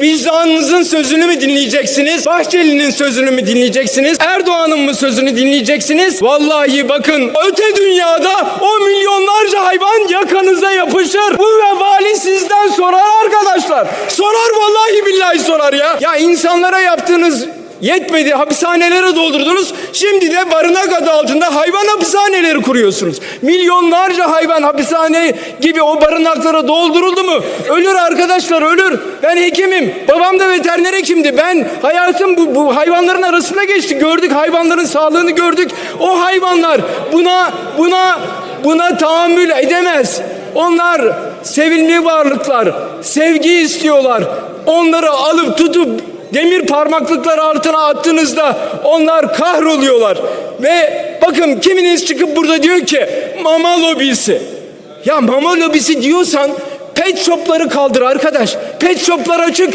Vicdanınızın sözünü mü dinleyeceksiniz? Bahçeli'nin sözünü mü dinleyeceksiniz? Erdoğan'ın mı sözünü dinleyeceksiniz? Vallahi bakın öte dünyada o milyonlarca hayvan yakanıza yapışır. Bu vebali sizden sorar arkadaşlar. Sorar vallahi billahi sorar ya. Ya insanlara yaptığınız Yetmedi hapishanelere doldurdunuz. Şimdi de barınak adı altında hayvan hapishaneleri kuruyorsunuz. Milyonlarca hayvan hapishane gibi o barınaklara dolduruldu mu? Ölür arkadaşlar ölür. Ben hekimim. Babam da veteriner hekimdi. Ben hayatım bu, bu hayvanların arasında geçti. Gördük hayvanların sağlığını gördük. O hayvanlar buna buna buna tahammül edemez. Onlar sevimli varlıklar. Sevgi istiyorlar. Onları alıp tutup demir parmaklıklar altına attığınızda onlar kahroluyorlar. Ve bakın kiminiz çıkıp burada diyor ki mama lobisi. Ya mama lobisi diyorsan pet shopları kaldır arkadaş. Pet shoplar açık.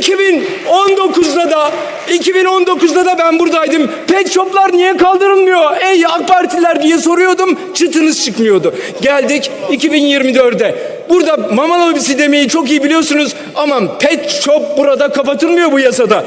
2019'da da 2019'da da ben buradaydım. Pet shoplar niye kaldırılmıyor? Ey AK Partililer diye soruyordum. Çıtınız çıkmıyordu. Geldik 2024'de. Burada mama lobisi demeyi çok iyi biliyorsunuz ama pet shop burada kapatılmıyor bu yasada.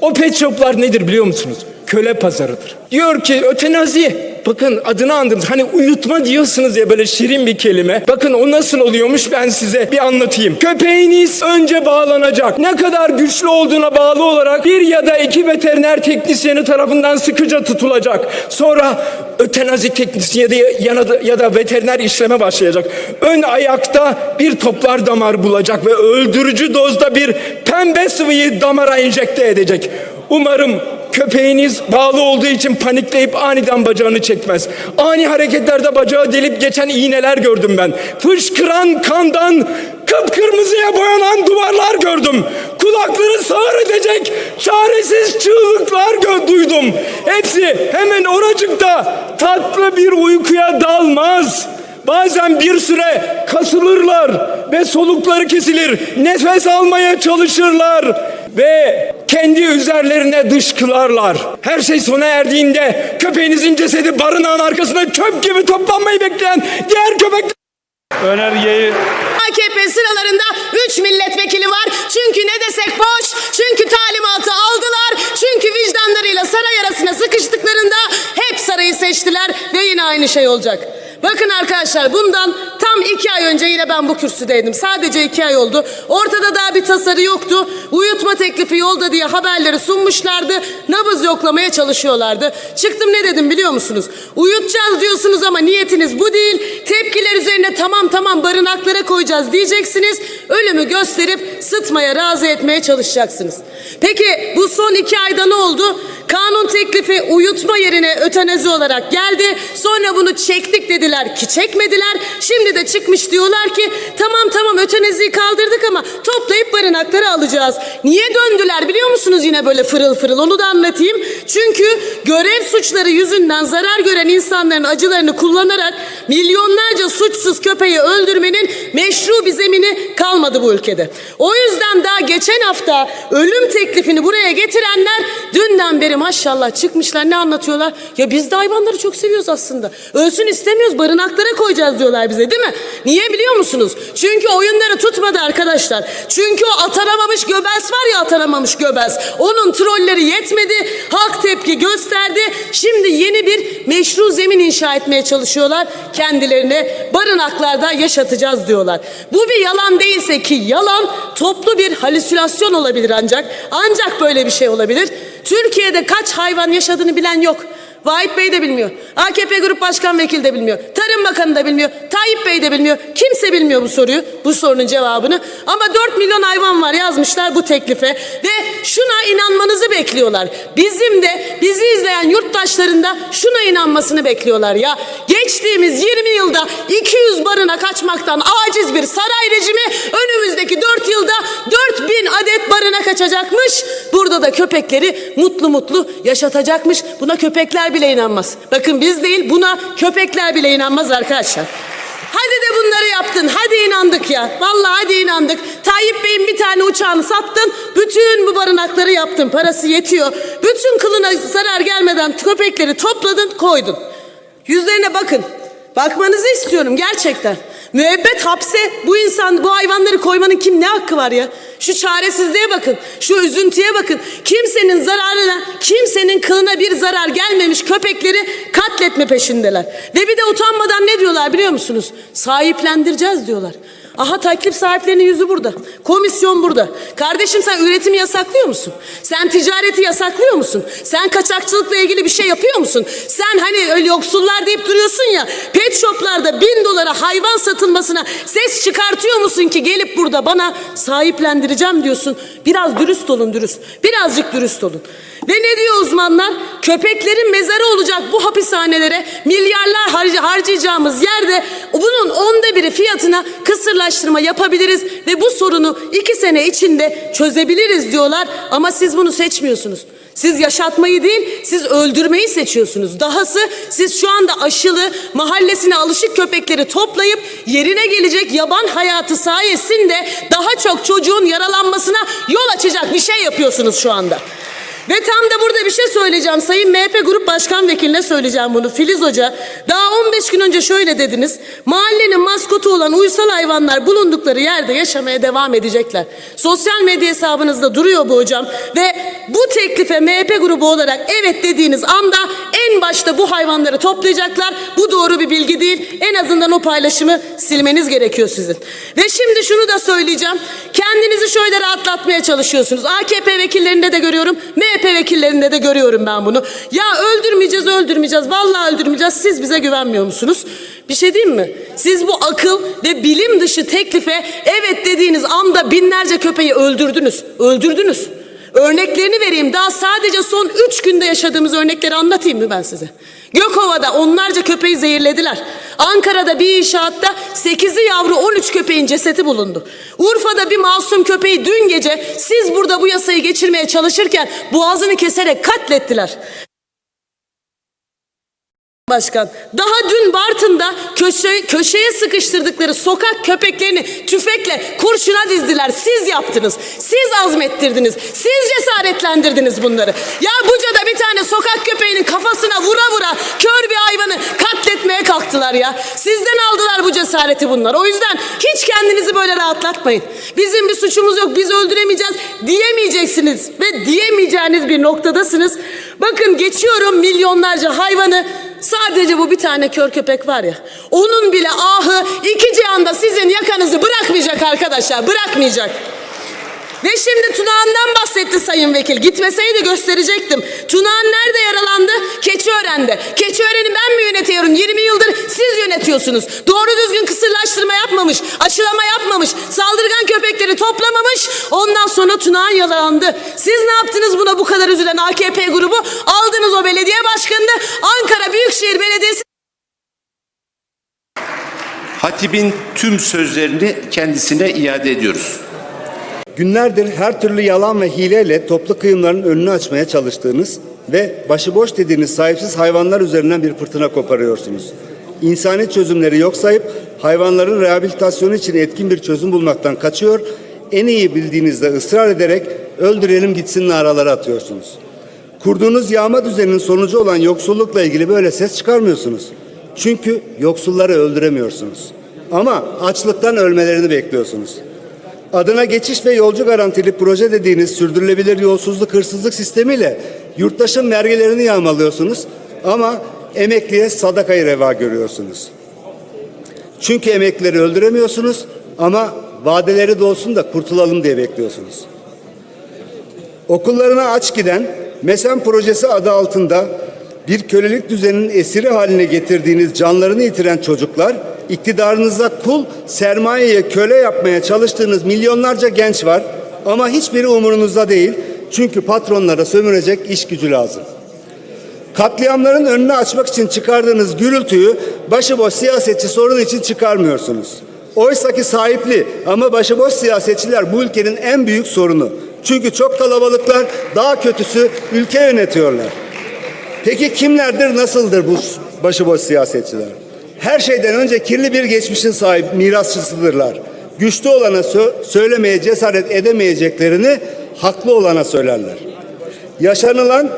O pet shoplar nedir biliyor musunuz? Köle pazarıdır. Diyor ki ötenazi. Bakın adını andınız. Hani uyutma diyorsunuz ya böyle şirin bir kelime. Bakın o nasıl oluyormuş ben size bir anlatayım. Köpeğiniz önce bağlanacak. Ne kadar güçlü olduğuna bağlı olarak bir ya da iki veteriner teknisyeni tarafından sıkıca tutulacak. Sonra ötenazi teknisyeni ya da, ya da veteriner işleme başlayacak. Ön ayakta bir toplar damar bulacak ve öldürücü dozda bir pembe sıvıyı damara enjekte edecek. Umarım köpeğiniz bağlı olduğu için panikleyip aniden bacağını çekmez. Ani hareketlerde bacağı delip geçen iğneler gördüm ben. Fışkıran kandan kıpkırmızıya boyanan duvarlar gördüm. Kulakları sağır edecek çaresiz çığlıklar duydum. Hepsi hemen oracıkta tatlı bir uykuya dalmaz. Bazen bir süre kasılırlar ve solukları kesilir. Nefes almaya çalışırlar ve kendi üzerlerine dışkılarlar. Her şey sona erdiğinde köpeğinizin cesedi barınağın arkasında çöp gibi toplanmayı bekleyen diğer köpek Önergeyi AKP sıralarında 3 milletvekili var. Çünkü ne desek boş. Çünkü talimatı aldılar. Çünkü vicdanlarıyla saray arasına sıkıştıklarında hep sarayı seçtiler ve yine aynı şey olacak. Bakın arkadaşlar bundan tam iki ay önce yine ben bu kürsüdeydim. Sadece iki ay oldu. Ortada daha bir tasarı yoktu. Uyutma teklifi yolda diye haberleri sunmuşlardı. Nabız yoklamaya çalışıyorlardı. Çıktım ne dedim biliyor musunuz? Uyutacağız diyorsunuz ama niyetiniz bu değil. Tepkiler üzerine tamam tamam barınaklara koyacağız diyeceksiniz. Ölümü gösterip sıtmaya razı etmeye çalışacaksınız. Peki bu son iki ayda ne oldu? Kanun teklifi uyutma yerine ötenazi olarak geldi. Sonra bunu çektik dediler ki çekmediler. Şimdi de çıkmış diyorlar ki tamam tamam ötenaziyi kaldırdık ama toplayıp barınaklara alacağız. Niye döndüler biliyor musunuz yine böyle fırıl fırıl onu da anlatayım. Çünkü görev suçları yüzünden zarar gören insanların acılarını kullanarak milyonlarca suçsuz köpeği öldürmenin meşru bir zemini kalmadı bu ülkede. O yüzden daha geçen hafta ölüm teklifini buraya getirenler dünden beri maşallah çıkmışlar ne anlatıyorlar? Ya biz de hayvanları çok seviyoruz aslında. Ölsün istemiyoruz barınaklara koyacağız diyorlar bize değil mi? Niye biliyor musunuz? Çünkü oyunları tutmadı arkadaşlar. Çünkü o atanamamış göbels var ya atanamamış göbels. Onun trolleri yetmedi. Halk tepki gösterdi. Şimdi yeni bir meşru zemin inşa etmeye çalışıyorlar. Kendilerine barınaklarda yaşatacağız diyorlar. Bu bir yalan değilse ki yalan toplu bir halüsinasyon olabilir ancak. Ancak böyle bir şey olabilir. Türkiye'de kaç hayvan yaşadığını bilen yok. Vahit Bey de bilmiyor. AKP Grup Başkan Vekili de bilmiyor. Tarım Bakanı da bilmiyor. Tayyip Bey de bilmiyor. Kimse bilmiyor bu soruyu, bu sorunun cevabını. Ama 4 milyon hayvan var yazmışlar bu teklife. Ve şuna inanmanızı bekliyorlar. Bizim de bizi izleyen yurttaşların da şuna inanmasını bekliyorlar ya. Geçtiğimiz 20 yılda 200 barınak açmaktan aciz bir saray rejimi önümüzdeki 4 yılda 4000 adet barınak açacakmış. Burada da köpekleri mutlu mutlu yaşatacakmış. Buna köpekler bile inanmaz. Bakın biz değil buna köpekler bile inanmaz arkadaşlar. Hadi de bunları yaptın. Hadi inandık ya. Vallahi hadi inandık. Tayyip Bey'in bir tane uçağını sattın. Bütün bu barınakları yaptın. Parası yetiyor. Bütün kılına zarar gelmeden köpekleri topladın koydun. Yüzlerine bakın. Bakmanızı istiyorum gerçekten. Müebbet hapse bu insan, bu hayvanları koymanın kim ne hakkı var ya? Şu çaresizliğe bakın, şu üzüntüye bakın. Kimsenin zararına, kimsenin kılına bir zarar gelmemiş köpekleri katletme peşindeler. Ve bir de utanmadan ne diyorlar biliyor musunuz? Sahiplendireceğiz diyorlar. Aha taklif sahiplerinin yüzü burada. Komisyon burada. Kardeşim sen üretimi yasaklıyor musun? Sen ticareti yasaklıyor musun? Sen kaçakçılıkla ilgili bir şey yapıyor musun? Sen hani öyle yoksullar deyip duruyorsun ya. Pet shoplarda bin dolara hayvan satılmasına ses çıkartıyor musun ki gelip burada bana sahiplendireceğim diyorsun. Biraz dürüst olun dürüst. Birazcık dürüst olun. Ve ne diyor uzmanlar? Köpeklerin mezarı olacak bu hapishanelere milyarlar harc- harcayacağımız yerde bunun onda biri fiyatına kısırlaştırma yapabiliriz ve bu sorunu iki sene içinde çözebiliriz diyorlar ama siz bunu seçmiyorsunuz. Siz yaşatmayı değil, siz öldürmeyi seçiyorsunuz. Dahası siz şu anda aşılı, mahallesine alışık köpekleri toplayıp yerine gelecek yaban hayatı sayesinde daha çok çocuğun yaralanmasına yol açacak bir şey yapıyorsunuz şu anda. Ve tam da burada bir şey söyleyeceğim. Sayın MHP Grup Başkan Vekiline söyleyeceğim bunu. Filiz Hoca. Daha 15 gün önce şöyle dediniz. Mahallenin maskotu olan uysal hayvanlar bulundukları yerde yaşamaya devam edecekler. Sosyal medya hesabınızda duruyor bu hocam. Ve bu teklife MHP grubu olarak evet dediğiniz anda en başta bu hayvanları toplayacaklar. Bu doğru bir bilgi değil. En azından o paylaşımı silmeniz gerekiyor sizin. Ve şimdi şunu da söyleyeceğim. Kendinizi şöyle rahatlatmaya çalışıyorsunuz. AKP vekillerinde de görüyorum. MHP vekillerinde de görüyorum ben bunu. Ya öldürmeyeceğiz öldürmeyeceğiz. Vallahi öldürmeyeceğiz. Siz bize güvenmiyor musunuz? Bir şey diyeyim mi? Siz bu akıl ve bilim dışı teklife evet dediğiniz anda binlerce köpeği öldürdünüz. Öldürdünüz. Örneklerini vereyim. Daha sadece son 3 günde yaşadığımız örnekleri anlatayım mı ben size? Gökova'da onlarca köpeği zehirlediler. Ankara'da bir inşaatta 8'i yavru 13 köpeğin cesedi bulundu. Urfa'da bir masum köpeği dün gece siz burada bu yasayı geçirmeye çalışırken boğazını keserek katlettiler. Başkan. Daha dün Bartın'da köşe, köşeye sıkıştırdıkları sokak köpeklerini tüfekle kurşuna dizdiler. Siz yaptınız. Siz azmettirdiniz. Siz cesaretlendirdiniz bunları. Ya Buca'da bir tane sokak köpeğinin kafasına vura vura kör bir hayvanı katletmeye kalktılar ya. Sizden aldılar bu cesareti bunlar. O yüzden hiç kendinizi böyle rahatlatmayın. Bizim bir suçumuz yok. Biz öldüremeyeceğiz diyemeyeceksiniz ve diyemeyeceğiniz bir noktadasınız. Bakın geçiyorum milyonlarca hayvanı Sadece bu bir tane kör köpek var ya. Onun bile ahı iki cihanda sizin yakanızı bırakmayacak arkadaşlar. Bırakmayacak. Ve şimdi Tunağan'dan bahsetti Sayın Vekil. Gitmeseydi gösterecektim. Tunağan nerede yaralandı? Keçiören'de. Keçiören'i ben mi yönetiyorum? 20 yıldır siz yönetiyorsunuz. Doğru düzgün kısırlaştırma yapmamış, aşılama yapmamış, saldırgan köpekleri toplamamış. Ondan sonra Tunağan yaralandı. Siz ne yaptınız buna bu kadar üzülen AKP grubu? Aldınız o belediye başkanını Ankara Büyükşehir Belediyesi Hatibin tüm sözlerini kendisine iade ediyoruz. Günlerdir her türlü yalan ve hileyle toplu kıyımların önünü açmaya çalıştığınız ve başıboş dediğiniz sahipsiz hayvanlar üzerinden bir fırtına koparıyorsunuz. İnsani çözümleri yok sayıp hayvanların rehabilitasyonu için etkin bir çözüm bulmaktan kaçıyor, en iyi bildiğinizde ısrar ederek öldürelim gitsin naraları atıyorsunuz. Kurduğunuz yağma düzeninin sonucu olan yoksullukla ilgili böyle ses çıkarmıyorsunuz. Çünkü yoksulları öldüremiyorsunuz. Ama açlıktan ölmelerini bekliyorsunuz. Adına geçiş ve yolcu garantili proje dediğiniz sürdürülebilir yolsuzluk hırsızlık sistemiyle yurttaşın vergilerini yağmalıyorsunuz ama emekliye sadakayı reva görüyorsunuz. Çünkü emeklileri öldüremiyorsunuz ama vadeleri dolsun da kurtulalım diye bekliyorsunuz. Okullarına aç giden MESEN projesi adı altında bir kölelik düzeninin esiri haline getirdiğiniz canlarını yitiren çocuklar, iktidarınıza kul, sermayeye köle yapmaya çalıştığınız milyonlarca genç var ama hiçbiri umurunuzda değil. Çünkü patronlara sömürecek iş gücü lazım. Katliamların önünü açmak için çıkardığınız gürültüyü başıboş siyasetçi sorunu için çıkarmıyorsunuz. Oysa ki sahipli ama başıboş siyasetçiler bu ülkenin en büyük sorunu. Çünkü çok kalabalıklar, daha kötüsü ülke yönetiyorlar. Peki kimlerdir, nasıldır bu başıboş siyasetçiler? Her şeyden önce kirli bir geçmişin sahip mirasçısıdırlar. Güçlü olana sö- söylemeye cesaret edemeyeceklerini haklı olana söylerler. Yaşanılan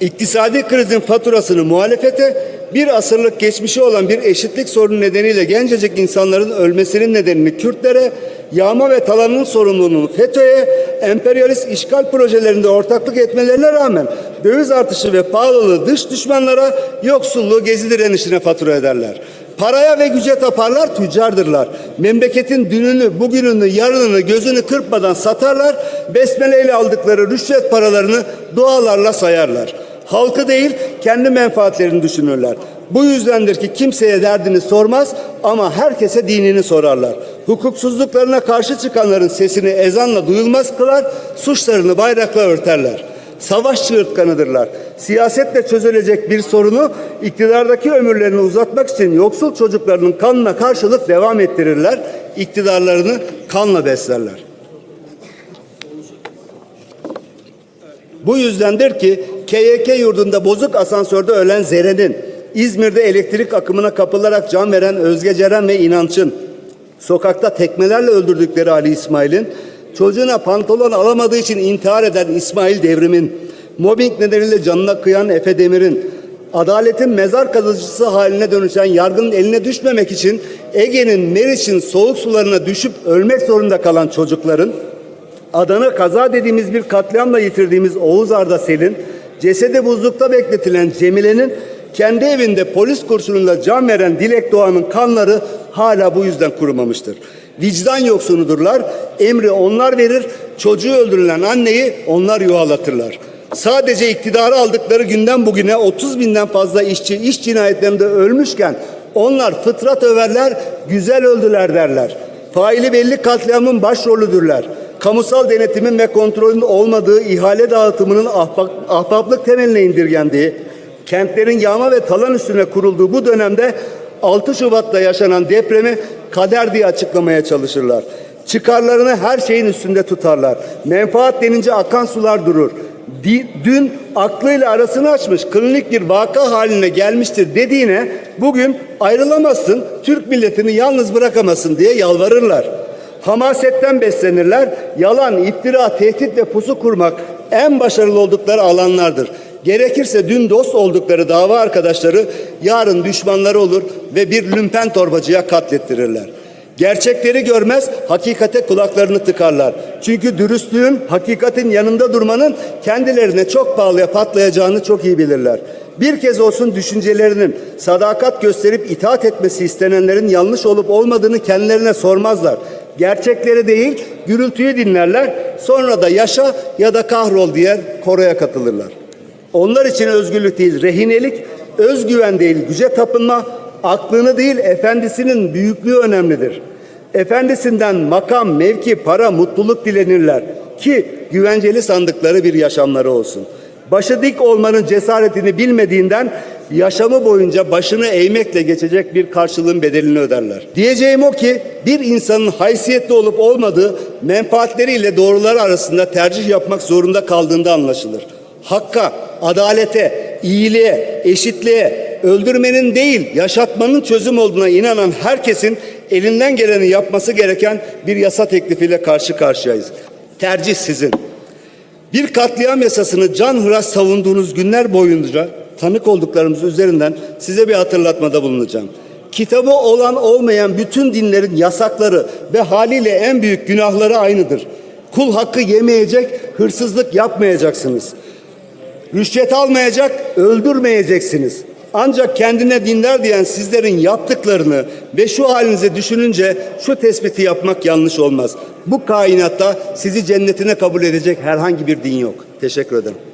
İktisadi krizin faturasını muhalefete, bir asırlık geçmişi olan bir eşitlik sorunu nedeniyle gencecik insanların ölmesinin nedenini Kürtlere, yağma ve talanın sorumluluğunu FETÖ'ye, emperyalist işgal projelerinde ortaklık etmelerine rağmen döviz artışı ve pahalılığı dış düşmanlara, yoksulluğu gezi direnişine fatura ederler. Paraya ve güce taparlar, tüccardırlar. Memleketin dününü, bugününü, yarınını gözünü kırpmadan satarlar. Besmeleyle aldıkları rüşvet paralarını dualarla sayarlar. Halkı değil, kendi menfaatlerini düşünürler. Bu yüzdendir ki kimseye derdini sormaz ama herkese dinini sorarlar. Hukuksuzluklarına karşı çıkanların sesini ezanla duyulmaz kılar, suçlarını bayrakla örterler savaş çığırtkanıdırlar. Siyasetle çözülecek bir sorunu iktidardaki ömürlerini uzatmak için yoksul çocuklarının kanına karşılık devam ettirirler. İktidarlarını kanla beslerler. Bu yüzdendir ki KYK yurdunda bozuk asansörde ölen Zeren'in, İzmir'de elektrik akımına kapılarak can veren Özge Ceren ve İnanç'ın, sokakta tekmelerle öldürdükleri Ali İsmail'in, çocuğuna pantolon alamadığı için intihar eden İsmail Devrim'in, mobbing nedeniyle canına kıyan Efe Demir'in, adaletin mezar kazıcısı haline dönüşen yargının eline düşmemek için Ege'nin Meriç'in soğuk sularına düşüp ölmek zorunda kalan çocukların, Adana kaza dediğimiz bir katliamla yitirdiğimiz Oğuz Arda Sel'in, cesedi buzlukta bekletilen Cemile'nin, kendi evinde polis kurşunuyla can veren Dilek Doğan'ın kanları hala bu yüzden kurumamıştır. Vicdan yoksunudurlar, emri onlar verir, çocuğu öldürülen anneyi onlar yuvalatırlar. Sadece iktidarı aldıkları günden bugüne 30 binden fazla işçi iş cinayetlerinde ölmüşken onlar fıtrat överler, güzel öldüler derler. Faili belli katliamın başrolüdürler kamusal denetimin ve kontrolün olmadığı ihale dağıtımının ahbap, ahbaplık temeline indirgendiği, kentlerin yağma ve talan üstüne kurulduğu bu dönemde 6 Şubat'ta yaşanan depremi kader diye açıklamaya çalışırlar. Çıkarlarını her şeyin üstünde tutarlar. Menfaat denince akan sular durur. Dün aklıyla arasını açmış klinik bir vaka haline gelmiştir dediğine bugün ayrılamazsın, Türk milletini yalnız bırakamazsın diye yalvarırlar. Hamasetten beslenirler. Yalan, iftira, tehdit ve pusu kurmak en başarılı oldukları alanlardır. Gerekirse dün dost oldukları dava arkadaşları yarın düşmanları olur ve bir lümpen torbacıya katlettirirler. Gerçekleri görmez, hakikate kulaklarını tıkarlar. Çünkü dürüstlüğün, hakikatin yanında durmanın kendilerine çok pahalıya patlayacağını çok iyi bilirler. Bir kez olsun düşüncelerinin sadakat gösterip itaat etmesi istenenlerin yanlış olup olmadığını kendilerine sormazlar. Gerçekleri değil, gürültüyü dinlerler. Sonra da yaşa ya da kahrol diye koroya katılırlar. Onlar için özgürlük değil, rehinelik, özgüven değil, güce tapınma, aklını değil, efendisinin büyüklüğü önemlidir. Efendisinden makam, mevki, para, mutluluk dilenirler ki güvenceli sandıkları bir yaşamları olsun. Başı dik olmanın cesaretini bilmediğinden yaşamı boyunca başını eğmekle geçecek bir karşılığın bedelini öderler. Diyeceğim o ki bir insanın haysiyetli olup olmadığı menfaatleriyle doğruları arasında tercih yapmak zorunda kaldığında anlaşılır. Hakka, adalete, iyiliğe, eşitliğe, öldürmenin değil yaşatmanın çözüm olduğuna inanan herkesin elinden geleni yapması gereken bir yasa teklifiyle karşı karşıyayız. Tercih sizin. Bir katliam yasasını canhıraş savunduğunuz günler boyunca tanık olduklarımız üzerinden size bir hatırlatmada bulunacağım. Kitabı olan olmayan bütün dinlerin yasakları ve haliyle en büyük günahları aynıdır. Kul hakkı yemeyecek, hırsızlık yapmayacaksınız. Rüşvet almayacak, öldürmeyeceksiniz. Ancak kendine dindar diyen sizlerin yaptıklarını ve şu halinize düşününce şu tespiti yapmak yanlış olmaz. Bu kainatta sizi cennetine kabul edecek herhangi bir din yok. Teşekkür ederim.